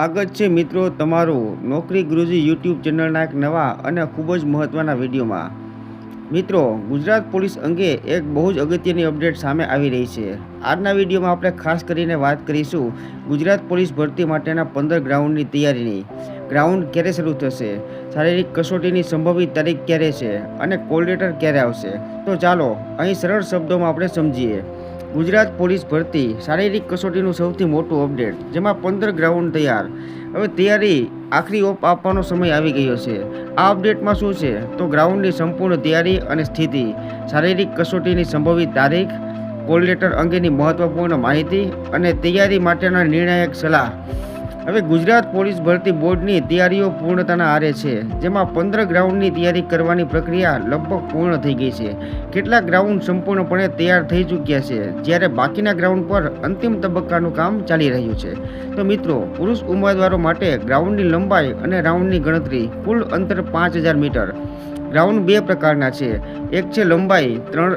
સ્વાગત છે મિત્રો તમારું નોકરી ગુરુજી યુટ્યુબ ચેનલના એક નવા અને ખૂબ જ મહત્ત્વના વિડીયોમાં. મિત્રો, ગુજરાત પોલીસ અંગે એક બહુ જ અગત્યની અપડેટ સામે આવી રહી છે. આજના વિડીયોમાં આપણે ખાસ કરીને વાત કરીશું ગુજરાત પોલીસ ભરતી માટેના પંદર ગ્રાઉન્ડની તૈયારીની. ગ્રાઉન્ડ ક્યારે શરૂ થશે? શારીરિક કસોટીની સંભવિત તારીખ ક્યારે છે? અને કોલ ક્યારે આવશે? તો ચાલો, અહીં સરળ શબ્દોમાં આપણે સમજીએ. ગુજરાત પોલીસ ભરતી શારીરિક કસોટીનું સૌથી મોટું અપડેટ, જેમાં પંદર ગ્રાઉન્ડ તૈયાર. હવે તૈયારી આખરી ઓપ આપવાનો સમય આવી ગયો છે. આ અપડેટમાં શું છે? તો ગ્રાઉન્ડની સંપૂર્ણ તૈયારી અને સ્થિતિ, શારીરિક કસોટીની સંભવિત તારીખ કોલ લેટર અંગેની મહત્વપૂર્ણ માહિતી અને તૈયારી માટેના નિર્ણાયક સલાહ. હવે ગુજરાત પોલીસ ભરતી બોર્ડની તૈયારીઓ પૂર્ણતાના આરે છે, જેમાં પંદર ગ્રાઉન્ડની તૈયારી કરવાની પ્રક્રિયા લગભગ પૂર્ણ થઈ ગઈ છે. કેટલાક ગ્રાઉન્ડ સંપૂર્ણપણે તૈયાર થઈ ચૂક્યા છે, જ્યારે બાકીના ગ્રાઉન્ડ પર અંતિમ તબક્કાનું કામ ચાલી રહ્યું છે. તો મિત્રો, પુરુષ ઉમેદવારો માટે ગ્રાઉન્ડની લંબાઈ અને રાઉન્ડની ગણતરી કુલ અંતર પાંચ હજાર મીટર. ગ્રાઉન્ડ બે પ્રકારના છે, એક છે લંબાઈ ત્રણ,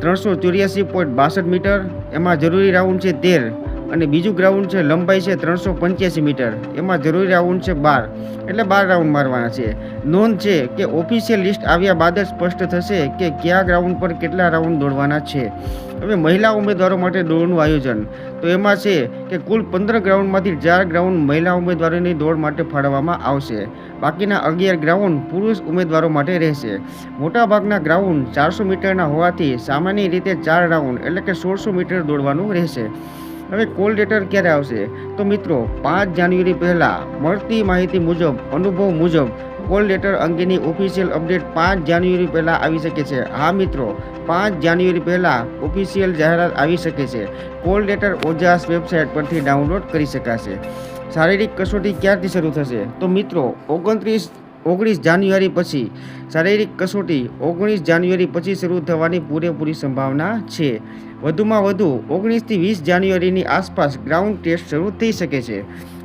ત્રણસો ચોર્યાસી પોઈન્ટ બાસઠ મીટર, એમાં જરૂરી રાઉન્ડ છે તેર અને બીજું ગ્રાઉન્ડ છે, લંબાઈ છે ત્રણસો પંચ્યાસી મીટર. એમાં જરૂરી રાઉન્ડ છે બાર. એટલે બાર રાઉન્ડ મારવાના છે. નોંધ છે કે ઓફિશિયલ લિસ્ટ આવ્યા બાદ જ સ્પષ્ટ થશે કે કયા ગ્રાઉન્ડ પર કેટલા રાઉન્ડ દોડવાના છે. હવે મહિલા ઉમેદવારો માટે દોડનું આયોજન. તો એમાં છે કે કુલ પંદર ગ્રાઉન્ડમાંથી ચાર ગ્રાઉન્ડ મહિલા ઉમેદવારોની દોડ માટે ફાળવવામાં આવશે. બાકીના અગિયાર ગ્રાઉન્ડ પુરુષ ઉમેદવારો માટે રહેશે. મોટાભાગના ગ્રાઉન્ડ ચારસો મીટરના હોવાથી સામાન્ય રીતે ચાર રાઉન્ડ એટલે કે સોળસો મીટર દોડવાનું રહેશે. હવે કોલ લેટર ક્યારે આવશે? તો મિત્રો, પાંચ જાન્યુઆરી પહેલાં મળતી માહિતી મુજબ, અનુભવ મુજબ, કોલ લેટર અંગેની ઓફિશિયલ અપડેટ પાંચ જાન્યુઆરી પહેલાં આવી શકે છે. હા, મિત્રો, પાંચ જાન્યુઆરી પહેલાં ઓફિશિયલ જાહેરાત આવી શકે છે. કોલ લેટર ઓજાસ વેબસાઇટ પરથી ડાઉનલોડ કરી શકાશે. શારીરિક કસોટી ક્યારથી શરૂ થશે? તો મિત્રો, ઓગણત્રીસ ઓગણીસ જાન્યુઆરી પછી શારીરિક કસોટી ઓગણીસ જાન્યુઆરી પછી શરૂ થવાની પૂરેપૂરી સંભાવના છે. વધુમાં વધુ ઓગણીસથી વીસ જાન્યુઆરીની આસપાસ ગ્રાઉન્ડ ટેસ્ટ શરૂ થઈ શકે છે.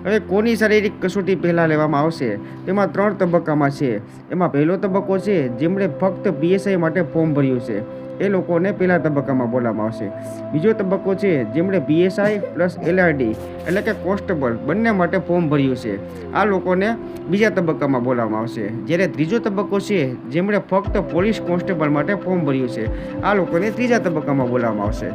હવે કોની શારીરિક કસોટી પહેલાં લેવામાં આવશે? તેમાં ત્રણ તબક્કામાં છે. એમાં પહેલો તબક્કો છે, જેમણે ફક્ત પીએસઆઈ માટે ફોર્મ ભર્યું છે. એ લોકોને પહેલા તબક્કામાં બોલાવવામાં આવશે. બીજો તબક્કો છે, જેમણે બીએસઆઈ પ્લસ એલઆરડી એટલે કે કોન્સ્ટેબલ બંને માટે ફોર્મ ભર્યું છે. આ લોકોને બીજા તબક્કામાં બોલાવવામાં આવશે. જ્યારે ત્રીજો તબક્કો છે, જેમણે ફક્ત પોલીસ કોન્સ્ટેબલ માટે ફોર્મ ભર્યું છે. આ લોકોને ત્રીજા તબક્કામાં બોલાવવામાં આવશે.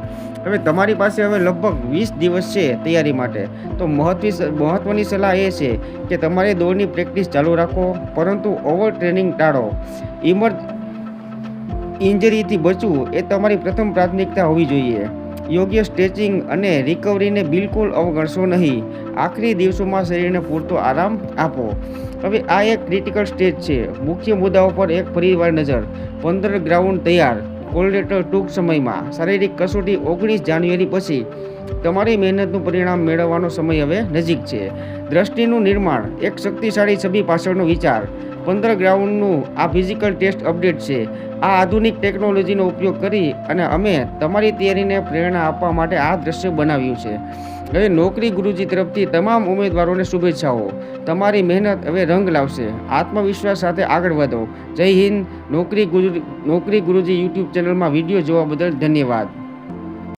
હવે તમારી પાસે હવે લગભગ વીસ દિવસ છે તૈયારી માટે. તો મહત્વી મહત્ત્વની સલાહ એ છે કે તમારે દોડની પ્રેક્ટિસ ચાલુ રાખો, પરંતુ ઓવર ટ્રેનિંગ ટાળો. ઇમર ઇન્જરીથી બચવું એ તમારી પ્રથમ પ્રાથમિકતા હોવી જોઈએ. યોગ્ય સ્ટ્રેચિંગ અને રિકવરીને બિલકુલ અવગણશો નહીં. આખરી દિવસોમાં શરીરને પૂરતો આરામ આપો. હવે આ એક ક્રિટિકલ સ્ટેજ છે. મુખ્ય મુદ્દાઓ પર એક ફરીવાર નજર. પંદર ગ્રાઉન્ડ તૈયાર. કોલરેટર ટૂંક સમયમાં. શારીરિક કસોટી ઓગણીસ જાન્યુઆરી પછી. તમારી મહેનતનું પરિણામ મેળવવાનો સમય હવે નજીક છે. દ્રષ્ટિનું નિર્માણ. એક શક્તિશાળી છબી પાછળનો વિચાર. પંદર ગ્રાઉન્ડનું આ ફિઝિકલ ટેસ્ટ અપડેટ છે. આ આધુનિક ટેકનોલોજીનો ઉપયોગ કરી અને અમે તમારી તૈયારીને પ્રેરણા આપવા માટે આ દ્રશ્ય બનાવ્યું છે. હવે નોકરી ગુરુજી તરફથી તમામ ઉમેદવારોને શુભેચ્છાઓ. તમારી મહેનત હવે રંગ લાવશે. આત્મવિશ્વાસ સાથે આગળ વધો. જય હિન્દ. નોકરી ગુરુ, નોકરી ગુરુજી યુટ્યુબ ચેનલમાં વીડિયો જોવા બદલ ધન્યવાદ.